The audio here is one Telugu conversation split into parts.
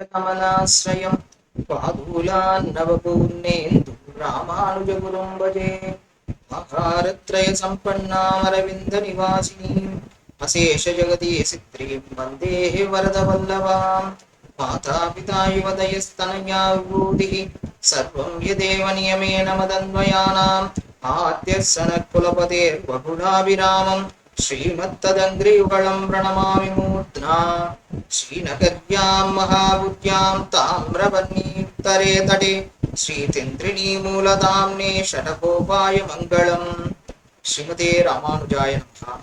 కమలాశ్రయం పాదూలాన్నవపూర్ణేందు రామానుజగురుం భజే మహారత్రయ సంపన్నామరవింద నివాసినీం అశేష జగతి వందే వరద వల్లభాం మాతాపితా యువదయస్తనయా సర్వం యదేవ నియమేన మదన్వయానాం. ఆద్యస్సన కులపతేర్వగుణాభిరామం బహుళాభిరామం ప్రణమామి మూర్ధ్నా శ్రీనగర్యాం మహాబుద్ధ్యాం తామ్రవర్ణీతరే తటే. శ్రీతింద్రిణీ మూలదామ్నే షటకోపాయ మంగళం. శ్రీమతే రామానుజాయ నమః.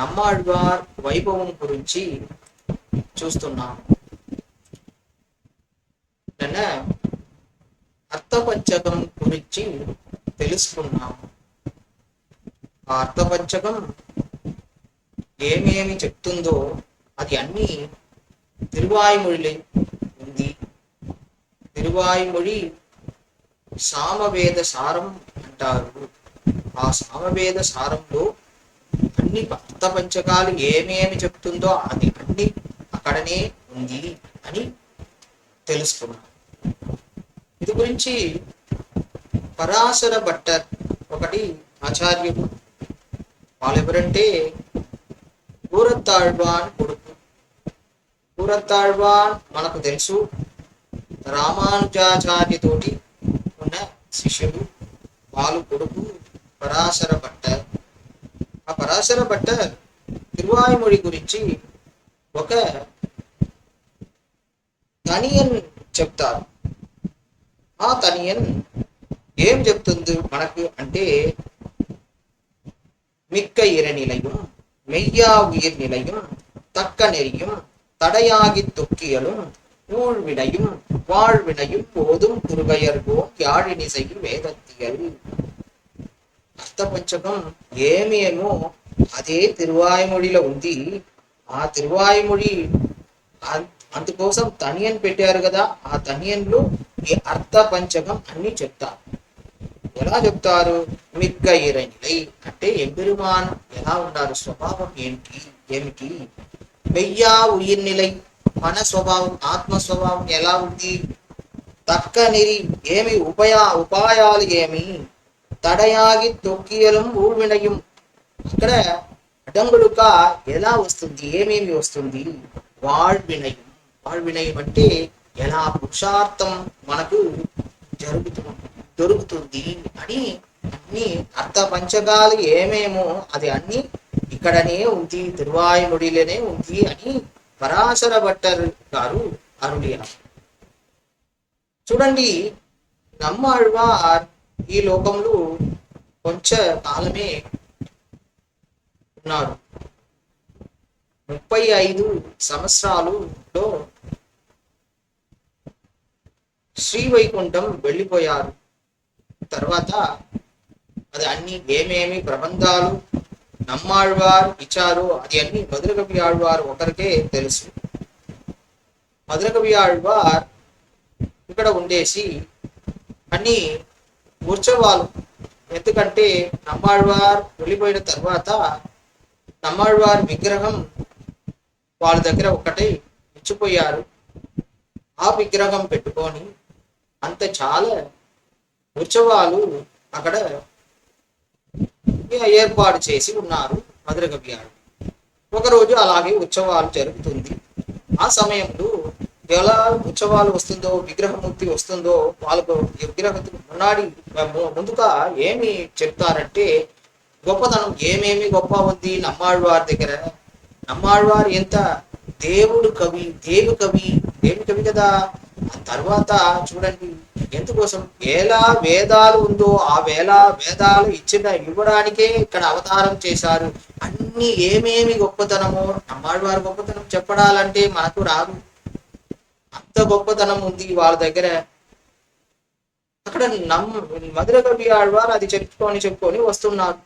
నమ్మాళ్వార్ వైభవం గురించి చూస్తున్నాం. నిన్న అర్థపంచకం గురించి తెలుసుకున్నాము ఆ అర్థపంచకం ఏమేమి చెప్తుందో అది అన్ని తిరువాయుమొழிలో ఉంది. తిరువాయుమొഴి సామవేద సారం అంటారు. ఆ సామవేద సారంలో అన్ని అర్థపంచకాలు ఏమేమి చెప్తుందో అది అన్ని అక్కడనే ఉంది అని తెలుసుకున్నాను ఇది గురించి పరాశర భట్టర్ ఒకటి ఆచార్యుడు వాళ్ళు ఎవరంటే కూరత్తాళ్వాన్ కొడుకు. ఊరత్తాళ్వాన్ మనకు తెలుసు. రామానుజాచార్యతోటి ఉన్న శిష్యుడు వాళ్ళు కొడుకు పరాశర భట్ట ఆ పరాశర భట్ట తిరువాయుమొడి గురించి ఒక తనియన్ చెప్తారు. ఆ తనియన్ ఏం చెప్తుంది మనకు అంటే மிக்க இறநிலையும் மெய்யா உயிர் நிலையும் தக்க நெறியும் தடையாகி துக்கியலும் ஊழ்வினையும் வாழ்வினையும் போதும் குறுகையர்கோம் யாழினிசையும் வேதத்தியல். அர்த்தபட்சகம் ஏமியமோ అదే తిరువాయిమొడిలో ఉంది ఆ తిరువాయిమొడి అందుకోసం తనియన్ పెట్టారు కదా ఆ తనియన్లో ఈ అర్థ పంచకం అన్ని చెప్తారు ఎలా చెప్తారు? మిగ్గ ఇరంగిలై అంటే ఎంపెరుమాన్ ఎలా ఉన్నారు? స్వభావం ఏంటి? ఏమిటి? మెయ్యా ఉయిర్నిలై మన స్వభావం ఆత్మ స్వభావం ఎలా ఉంది? తక్కనిరి ఏమి ఉపయా ఉపాయాలు ఏమి? తడయాగి తొక్కియలం ఊర్వినయం ఇక్కడ అడంగులుక ఎలా వస్తుంది? ఏమేమి వస్తుంది? వాళ్వినయం. వాళ్వినయం అంటే ఎలా? పురుషార్థం మనకు జరుగుతుంది దొరుకుతుంది. అని అన్ని అర్థ పంచకాలు ఏమేమో అది అన్ని ఇక్కడనే ఉంది తిరువాయునుడిలోనే ఉంది అని పరాశర భట్టర్ గారు అరుడియారు చూడండి నమ్మాళ్వార్ ఈ లోకంలో కొంచెం కాలమే ఉన్నారు. ముప్పై ఐదు సంవత్సరాలులో శ్రీవైకుంఠం వెళ్ళిపోయారు. తర్వాత అది అన్ని ఏమేమి ప్రబంధాలు నమ్మాళ్వారు ఇచ్చారు అది అన్ని మధురకవి ఆళ్వారు ఒకరికే తెలుసు. మధురకవి ఆళ్వార్ ఇక్కడ ఉండేసి అన్ని ఉత్సవాలు ఎందుకంటే నమ్మాళ్వారు వెళ్ళిపోయిన తర్వాత నమ్మాళ్వార్ విగ్రహం వాళ్ళ దగ్గర ఒకటే ఇచ్చిపోయారు ఆ విగ్రహం పెట్టుకొని అంత చాలా ఉత్సవాలు అక్కడ ఏర్పాటు చేసి ఉన్నారు మధురకవి గారు. ఒకరోజు అలాగే ఉత్సవాలు జరుగుతుంది. ఆ సమయంలో ఎలా ఉత్సవాలు వస్తుందో విగ్రహమూర్తి వస్తుందో వాళ్ళకు విగ్రహం మున్నాడి ముందుగా ఏమి చెప్తారంటే గొప్పతనం ఏమేమి గొప్ప ఉంది నమ్మాళ్వారి దగ్గర? నమ్మాళ్వారు ఎంత దేవుడు కవి దేవు కవి దేవి కవి కదా? ఆ తర్వాత చూడండి ఎందుకోసం? ఎలా వేదాలు ఉందో ఆ వేళ వేదాలు ఇచ్చిన ఇవ్వడానికే ఇక్కడ అవతారం చేశారు. అన్ని ఏమేమి గొప్పతనమో నమ్మాళ్వారి గొప్పతనం చెప్పడాలంటే మనకు రాదు. అంత గొప్పతనం ఉంది వాళ్ళ దగ్గర. అక్కడ నమ్ మధుర కవి ఆడవారు అది చెప్పుకొని చెప్పుకొని వస్తున్నారు.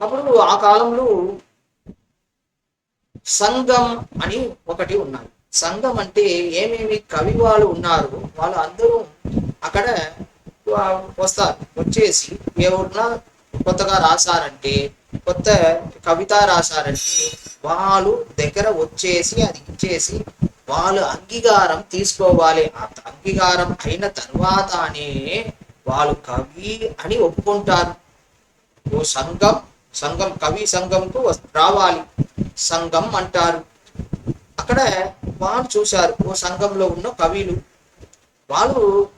అప్పుడు ఆ కాలంలో సంఘం అని ఒకటి ఉన్నాయి సంఘం అంటే ఏమేమి కవి వాళ్ళు ఉన్నారు వాళ్ళు అందరూ అక్కడ వా- వస్తారు వచ్చేసి ఎవరున్నా కొత్తగా రాశారంటే కొత్త కవిత రాశారంటే వాళ్ళు దగ్గర వచ్చేసి అది ఇచ్చేసి వాళ్ళు అంగీకారం తీసుకోవాలి. ఆ అంగీకారం అయిన తర్వాతనే వాళ్ళు కవి అని ఒప్పుకుంటారు. ఓ సంఘం సంఘం కవి సంఘంకు రావాలి. సంఘం అంటారు. అక్కడ వాళ్ళు చూశారు. ఓ సంఘంలో ఉన్న కవిలు. వాళ్ళు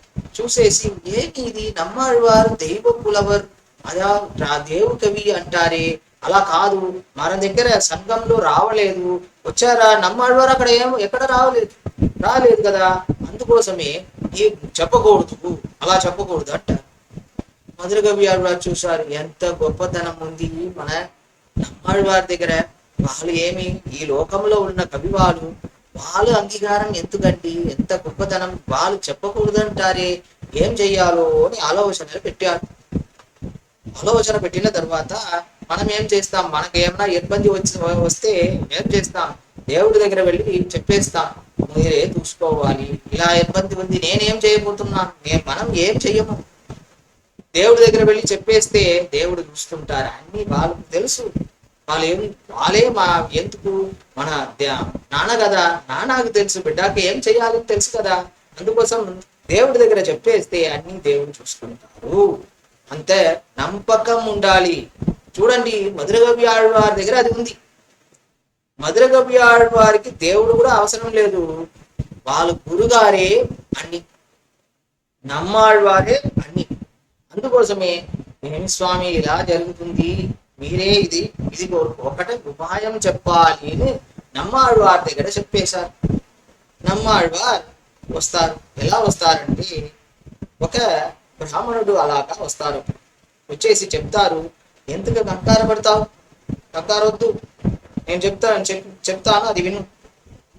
చూసేసి ఏంటి ఇది? నమ్మాడు వారు దైవ పులవర్ అదా దేవు కవి అంటారే. అలా కాదు. మన దగ్గర సంఘంలో రావలేదు. వచ్చారా? నమ్మాడువారు అక్కడ ఏం ఎక్కడ రావలేదు రాలేదు కదా. అందుకోసమే ఏ చెప్పకూడదు. అలా చెప్పకూడదు అంట మధుర కవి ఆళ్వారు చూశారు. ఎంత గొప్పతనం ఉంది మన నమ్మాడు వారి దగ్గర. వాళ్ళు ఏమి ఈ లోకంలో ఉన్న కవి వాళ్ళు వాళ్ళు అంగీకారం ఎందుకండి? ఎంత గొప్పతనం? వాళ్ళు చెప్పకూడదంటారే? ఏం చెయ్యాలో అని ఆలోచనలు పెట్టారు. ఆలోచన పెట్టిన తర్వాత మనం ఏం చేస్తాం? మనకి ఏమైనా ఇబ్బంది వచ్చి వస్తే ఏం చేస్తాం? దేవుడి దగ్గర వెళ్ళి చెప్పేస్తాం. మీరే చూసుకోవాలి. ఇలా ఇబ్బంది ఉంది. నేనేం చేయబోతున్నాను నేను మనం ఏం చెయ్యము? దేవుడి దగ్గర వెళ్ళి చెప్పేస్తే దేవుడు చూస్తుంటారు. అన్ని వాళ్ళకు తెలుసు. వాళ్ళు ఏం వాళ్ళే మా ఎందుకు మన నాన్న కదా నాన్నకు తెలుసు బిడ్డకి ఏం చేయాలని తెలుసు కదా. అందుకోసం దేవుడి దగ్గర చెప్పేస్తే అన్ని దేవుడు చూసుకుంటారు. అంతే నమ్మకం ఉండాలి. చూడండి మధురగవి ఆడవారి దగ్గర అది ఉంది. మధురగవి ఆడవారికి దేవుడు కూడా అవసరం లేదు. వాళ్ళ గురుగారే అన్ని. నమ్మాళ్వారే అన్ని. అందుకోసమే ఏమి స్వామి ఇలా జరుగుతుంది? మీరే ఇది ఇది ఒకటే ఉపాయం చెప్పాలి అని నమ్మాళ్వారి దగ్గర చెప్పేశారు. నమ్మాళ్వార్ వస్తారు. ఎలా వస్తారంటే ఒక బ్రాహ్మణుడు అలాగా వస్తారు. వచ్చేసి చెప్తారు ఎందుకు కంకార పడతావు? కంకారొద్దు నేను చెప్తాను చెప్ చెప్తాను అది విను.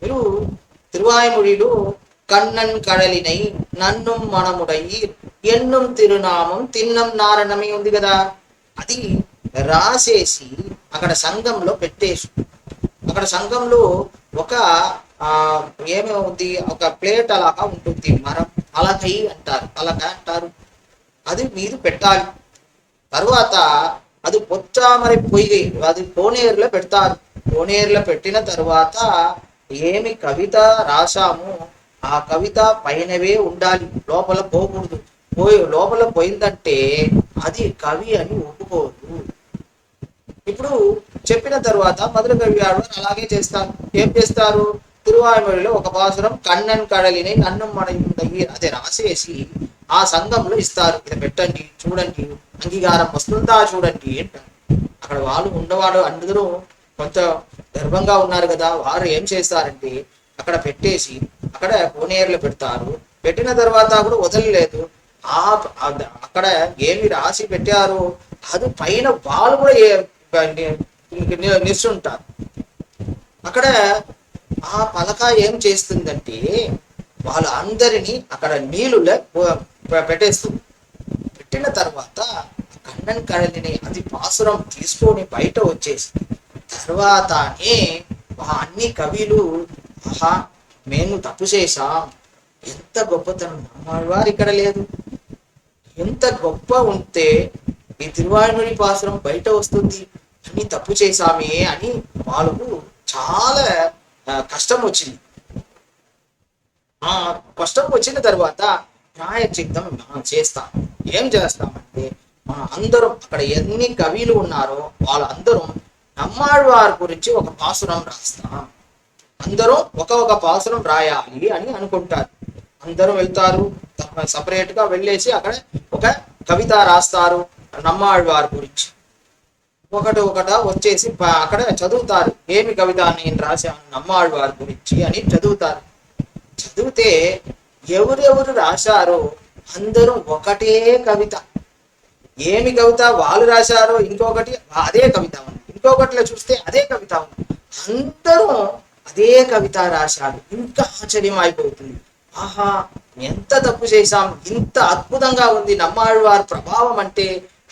మీరు తిరువాయముడిలో కண்ணన్ కడలినై నన్ను మనముడయి ఎన్నం తిరునామం తిన్నం నారణమే ఉంది కదా. అది రాసేసి అక్కడ సంఘంలో పెట్టేసి అక్కడ సంఘంలో ఒక ఏమే ఉంది ఒక ప్లేట్ అలాగా ఉంటుంది. మరం అలకై అంటారు. అలక అంటారు. అది మీరు పెట్టాలి. తర్వాత అది పొచ్చామరి పొయ్యి అది కోనేరులో పెడతారు. కోనేరులో పెట్టిన తర్వాత ఏమి కవిత రాసాము ఆ కవిత పైనవే ఉండాలి. లోపల పోకూడదు. పోయి లోపల పోయిందంటే అది కవి అని ఒప్పుకోదు ఇప్పుడు చెప్పిన తర్వాత మధుర కవి అలాగే చేస్తారు. ఏం చేస్తారు? తిరువాయుమడిలో ఒక పాసురం కన్నన్ కడలిని నన్ను మడయుండవి అది రాసేసి ఆ సంఘంలో ఇస్తారు. ఇది పెట్టండి చూడండి అంగీకారం వస్తుందా చూడండి అంటారు. అక్కడ వాళ్ళు ఉన్నవాడు అందరూ కొంత గర్వంగా ఉన్నారు కదా. వారు ఏం చేస్తారంటే అక్కడ పెట్టేసి అక్కడ కోనేరులో పెడతారు. పెట్టిన తర్వాత కూడా వదలలేదు. ఆ అక్కడ ఏమి రాసి పెట్టారు? అది పైన వాళ్ళు కూడా ఏ- అక్కడ ఆ పలక ఏం చేస్తుందంటే వాళ్ళ అందరినీ అక్కడ నీళ్ళు పెట్టేస్తుంది. పెట్టిన తర్వాత కన్నన్ కడలిని అది పాసురం తీసుకొని బయట వచ్చేసి తర్వాతనే ఆ అన్ని కవిలు ఆహా మేము తప్పు చేశాం. ఎంత గొప్పతనం వారు ఇక్కడ లేదు. ఎంత గొప్ప ఉంటే ఈ తిరువాయుమడి పాసురం బయట వస్తుంది. అన్ని తప్పు చేశామే అని వాళ్ళకు చాలా కష్టం వచ్చింది. ఆ కష్టం వచ్చిన తర్వాత ప్రాయచిత్తం మనం చేస్తాం. ఏం చేస్తామంటే మన అందరం అక్కడ ఎన్ని కవిలు ఉన్నారో వాళ్ళందరం నమ్మాళ్వారి గురించి ఒక పాసురం రాస్తాం. అందరూ ఒక ఒక పాసురం రాయాలి అని అనుకుంటారు. అందరూ వెళ్తారు సపరేట్గా వెళ్ళేసి అక్కడ ఒక కవిత రాస్తారు నమ్మాళ్వారి గురించి. ఒకటి ఒకట వచ్చేసి అక్కడ చదువుతారు. ఏమి కవిత నేను రాశాను నమ్మాళ్వారి గురించి అని చదువుతారు. చదివితే ఎవరెవరు రాశారో అందరూ ఒకటే కవిత. ఏమి కవిత? వాళ్ళు రాశారో ఇంకొకటి అదే కవిత ఉంది. ఇంకొకటిలో చూస్తే అదే కవిత ఉంది. అందరూ అదే కవిత రాశారు. ఇంకా ఆశ్చర్యం అయిపోతుంది ఆహా ఎంత తప్పు చేశాం ఇంత అద్భుతంగా ఉంది నమ్మాళ్వారి ప్రభావం అంటే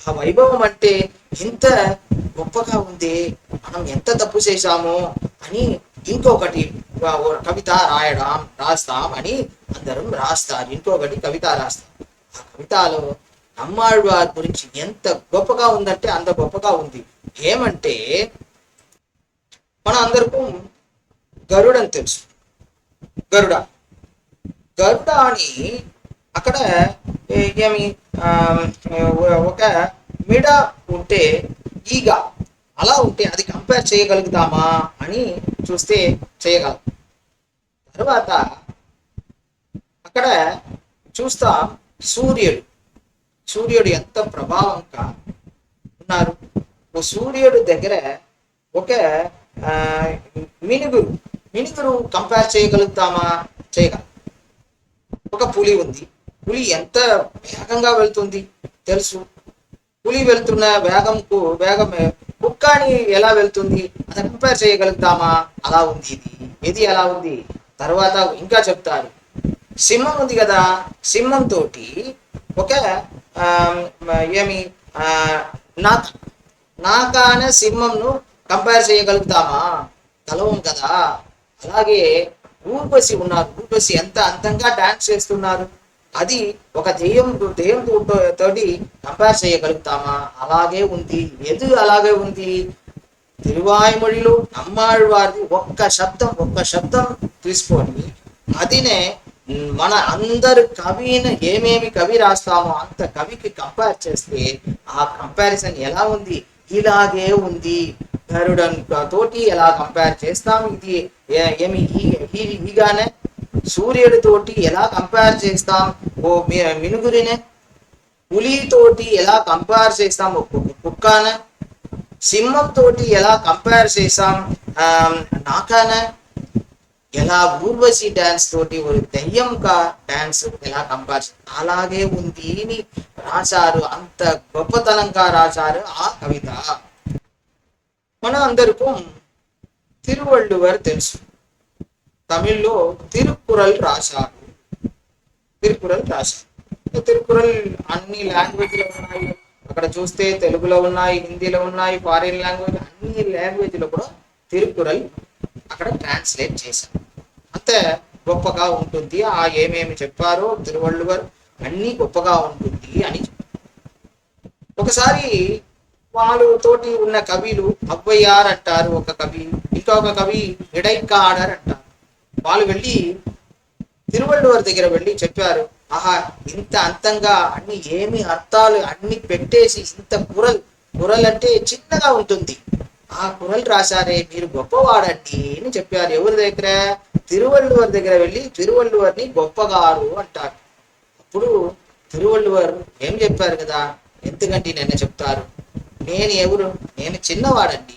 ఆ వైభవం అంటే ఇంత గొప్పగా ఉంది మనం ఎంత తప్పు చేశామో అని ఇంకొకటి కవిత రాయడం రాస్తాం అని అందరం రాస్తారు. ఇంకొకటి కవిత రాస్తాం. ఆ కవితలో అమ్మాళ్ళవారి గురించి ఎంత గొప్పగా ఉందంటే అంత గొప్పగా ఉంది. ఏమంటే మన అందరికీ గరుడని తెలుసు. గరుడ. గరుడ అని అక్కడ ఏమి ఒక మిడ ఉంటే ఈగ. అలా ఉంటే అది కంపేర్ చేయగలుగుతామా అని చూస్తే చేయగలం. తర్వాత అక్కడ చూస్తాం సూర్యుడు. సూర్యుడు ఎంత ప్రభావంగా ఉన్నారు? ఓ సూర్యుడు దగ్గర ఒక మినుగురు మినుగురు కంపేర్ చేయగలుగుతామా? చేయగలం. ఒక పులి ఉంది. పులి ఎంత వేగంగా వెళ్తుంది? తెలుసు. పులి వెళ్తున్న వేగంకు వేగం కుక్కని ఎలా వెళ్తుంది? అది కంపేర్ చేయగలుగుతామా? అలా ఉంది ఇది. ఇది ఎలా ఉంది? తర్వాత ఇంకా చెప్తారు. సింహం ఉంది కదా? సింహం తోటి ఒక ఏమి ఆ, నాక నాక అనే సింహంను కంపేర్ చేయగలుగుతామా? కలవం కదా? అలాగే ఊర్వశి ఉన్నారు. ఊర్వశి ఎంత అందంగా డాన్స్ చేస్తున్నారు. అది ఒక దెయ్యం దెయ్యం తోటి కంపేర్ చేయగలుగుతామా? అలాగే ఉంది. ఎదు అలాగే ఉంది? తిరువాయుమొழிలో అమ్మాడు వారిది ఒక్క శబ్దం ఒక్క శబ్దం తీసుకొని అదినే మన అందరు కవిని ఏమేమి కవి రాస్తామో అంత కవికి కంపేర్ చేస్తే ఆ కంపారిజన్ ఎలా ఉంది? ఇలాగే ఉంది. గరుడన్ తోటి ఎలా కంపేర్ చేస్తాం? ఇది ఏమి ఈగానే సూర్యుడి తోటి ఎలా కంపేర్ చేస్తాం ఓ మి- మినుగురినే పులి తోటి ఎలా కంపేర్ చేస్తాం ఓ కు- కుక్కనే సింహం తోటి ఎలా కంపేర్ చేసాం ఆ, నాకాన ఎలా ఊర్వశి డాన్స్ తోటి ఒక దెయ్యంగా డాన్స్ ఎలా కంపేర్ అలాగే ఉంది అని రాశారు అంత గొప్పతనంగా రాశారు ఆ కవిత మన అందరికీ తిరువళ్ళువర్ తెలుసు తమిళ్ళో తిరుకురల్ రాశారు. తిరుకురల్ రాశారు. తిరుకురల్ అన్ని లాంగ్వేజ్లో ఉన్నాయి. అక్కడ చూస్తే తెలుగులో ఉన్నాయి హిందీలో ఉన్నాయి ఫారిన్ లాంగ్వేజ్ అన్ని లాంగ్వేజ్లో కూడా తిరుకురల్ అక్కడ ట్రాన్స్లేట్ చేశారు. అంతే గొప్పగా ఉంటుంది. ఆ ఏమేమి చెప్పారో తిరువళ్ళువర్ అన్ని గొప్పగా ఉంటుంది అని చెప్పారు. ఒకసారి వాళ్ళు తోటి ఉన్న కవిలు అవ్వయ్యార్ అంటారు ఒక కవి ఇంకొక కవి ఇడైకాడర్ అంటారు. వాళ్ళు వెళ్ళి తిరువళ్ళూరు దగ్గర వెళ్ళి చెప్పారు ఆహా ఇంత అంతంగా అన్ని ఏమి అర్థాలు అన్ని పెట్టేసి ఇంత కురల్ కురల్ అంటే చిన్నగా ఉంటుంది. ఆ కురల్ రాశారే మీరు గొప్పవాడండి అని చెప్పారు. ఎవరి దగ్గర? తిరువళ్ళూరు దగ్గర వెళ్ళి తిరువళ్ళూరుని గొప్పగారు అంటారు. అప్పుడు తిరువళ్ళువారు ఏం చెప్పారు కదా? ఎందుకంటే నిన్న చెప్తారు? నేను ఎవరు? నేను చిన్నవాడండి.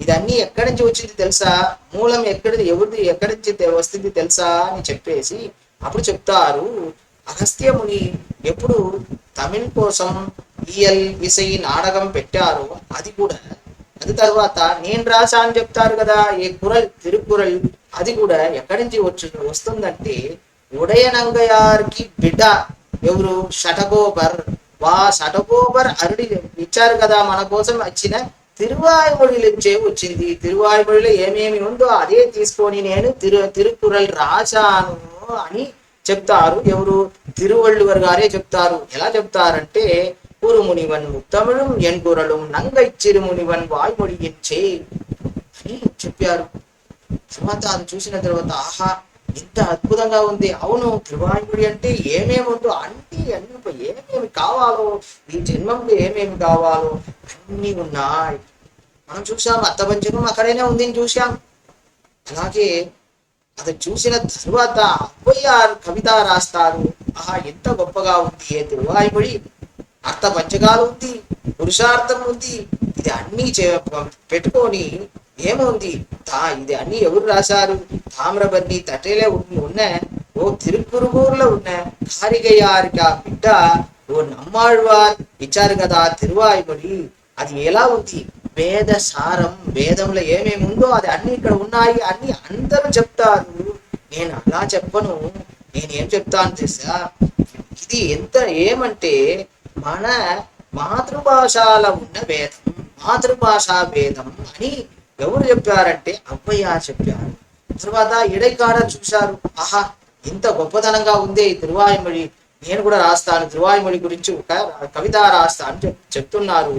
ఇదన్నీ ఎక్కడి నుంచి వచ్చింది తెలుసా? మూలం ఎక్కడి ఎవరిది ఎక్కడి నుంచి వస్తుంది తెలుసా అని చెప్పేసి అప్పుడు చెప్తారు. అగస్త్యముని ఎప్పుడు తమిళ్ కోసం ఈఎల్ విసై నాటకం పెట్టారో అది కూడా అది తర్వాత నేను రాసా అని చెప్తారు కదా ఈ కురల్ తిరుకురల్ అది కూడా ఎక్కడి నుంచి వచ్చి వస్తుందంటే ఉడయనంగయార్కి బిడ్డ ఎవరు? షటగోబర్. వా షటగోబర్ అరుడి ఇచ్చారు కదా మన కోసం వచ్చిన తిరువాయుమొழிలచే వచ్చింది. తిరువాయుమొழிలో ఏమేమి ఉందో అదే తీసుకొని నేను తిరు తిరుకురల్ రాజాను అని చెప్తారు. ఎవరు? తిరువళ్ళువర్ గారే చెప్తారు. ఎలా చెప్తారంటే కురుమునివన్ ఉత్తముడు ఎంగురలు నంగై చిరుమునివన్ వాయుమొడియించే అని చెప్పారు. తర్వాత అది చూసిన తర్వాత ఆహా ఇంత అద్భుతంగా ఉంది. అవును త్రివాయుడి అంటే ఏమేమి ఉందో అన్ని అన్ని ఏమేమి కావాలో ఈ జన్మంలో ఏమేమి కావాలో అన్ని ఉన్నాయి. మనం చూసాం అర్థపంచకం అక్కడైనా ఉంది చూసాం అలాగే అది చూసిన తర్వాత అప్పయ్యారు కవిత రాస్తారు. ఆహా ఎంత గొప్పగా ఉంది ఏ తిరువాయుడి అర్థ పంచకాలు ఉంది పురుషార్థం ఉంది. ఇది అన్ని చే- పెట్టుకొని ఏముంది తా ఇది అన్ని ఎవరు రాశారు? తామ్రబర్ణి తటేలే ఉన్న ఓ తిరుక్కురుగూరులో ఉన్న కారిగయారిక బిడ్డ ఓ నమ్మాழ்వార్ ఇచ్చారు కదా తిరువాయుమడి అది ఎలా ఉంది? వేద సారం వేదంలో ఏమేమి ఉందో అది అన్ని ఇక్కడ ఉన్నాయి అన్ని అందరూ చెప్తారు. నేను అలా చెప్పను. నేను ఏం చెప్తాను తెలుసా? ఇది ఎంత ఏమంటే మన మాతృభాషలో ఉన్న వేదం మాతృభాషా వేదం అని ఎవరు చెప్పారంటే అబ్బయ్య చెప్పారు. తర్వాత ఎడైకాడ చూశారు. ఆహా ఇంత గొప్పతనంగా ఉంది ఈ తిరువాయిమడి. నేను కూడా రాస్తాను తిరువాయిమడి గురించి ఒక కవిత రాస్తాను చెప్తున్నారు.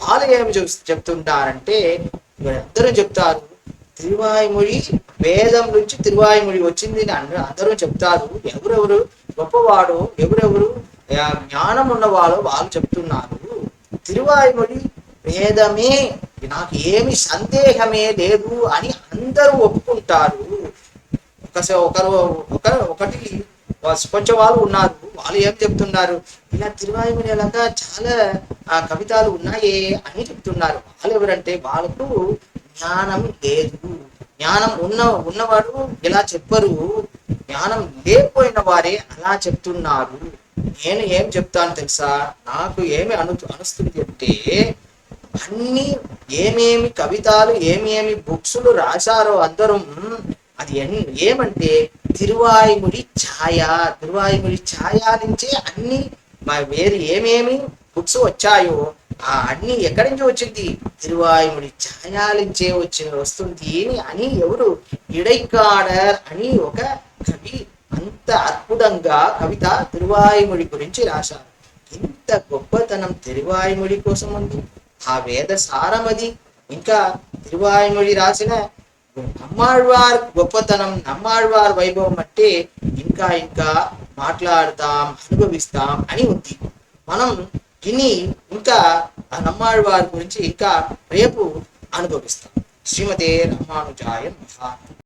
వాళ్ళు ఏమి చెప్తుంటారంటే అందరూ చెప్తారు తిరువాయిమొడి వేదం నుంచి తిరువాయిమొడి వచ్చింది అని అందరూ చెప్తారు. ఎవరెవరు? గొప్పవాడు ఎవరెవరు? జ్ఞానం ఉన్నవాడో వాళ్ళు చెప్తున్నారు. తిరువాయిమొడి వేదమే నాకు ఏమి సందేహమే లేదు అని అందరూ ఒప్పుకుంటారు. ఒకసారి ఒకరు ఒకరు ఒకటి కొంచెం వాళ్ళు ఉన్నారు వాళ్ళు ఏం చెప్తున్నారు? ఇలా తిరువాయుమనేలాగా చాలా ఆ, కవితలు ఉన్నాయే అని చెప్తున్నారు. వాళ్ళు ఎవరంటే వాళ్ళకు జ్ఞానం లేదు. జ్ఞానం ఉన్న ఉన్నవాడు ఇలా చెప్పరు? జ్ఞానం లేకపోయిన వారే అలా చెప్తున్నారు. నేను ఏం చెప్తాను తెలుసా? నాకు ఏమి అను అనుస్తుంది అంటే అన్ని ఏమేమి కవితలు ఏమేమి బుక్స్లు రాశారో అందరూ అది ఎన్- ఏమంటే తిరువాయిముడి ఛాయ తిరువాయిముడి ఛాయ నుంచే అన్ని మా- వేరు ఏమేమి బుక్స్ వచ్చాయో ఆ అన్ని ఎక్కడి నుంచి వచ్చింది? తిరువాయుముడి ఛాయ నుంచే వచ్చిన వస్తుంది అని అని ఎవరు ఇడైకాడర్ అని ఒక కవి అంత అద్భుతంగా కవిత తిరువాయుముడి గురించి రాశారు. ఇంత గొప్పతనం తిరువాయుముడి కోసం ఉంది. ఆ వేద సారమది. ఇంకా తిరువాయిమొഴി రాసిన నమ్మాళ్వార్ గొప్పతనం నమ్మాళ్వార్ వైభవం అంటే ఇంకా ఇంకా మాట్లాడతాం అనుభవిస్తాం అని ఉంది. మనం విని ఇంకా ఆ నమ్మాళ్వార్ గురించి ఇంకా రేపు అనుభవిస్తాం. శ్రీమతే రామానుజాయ మహా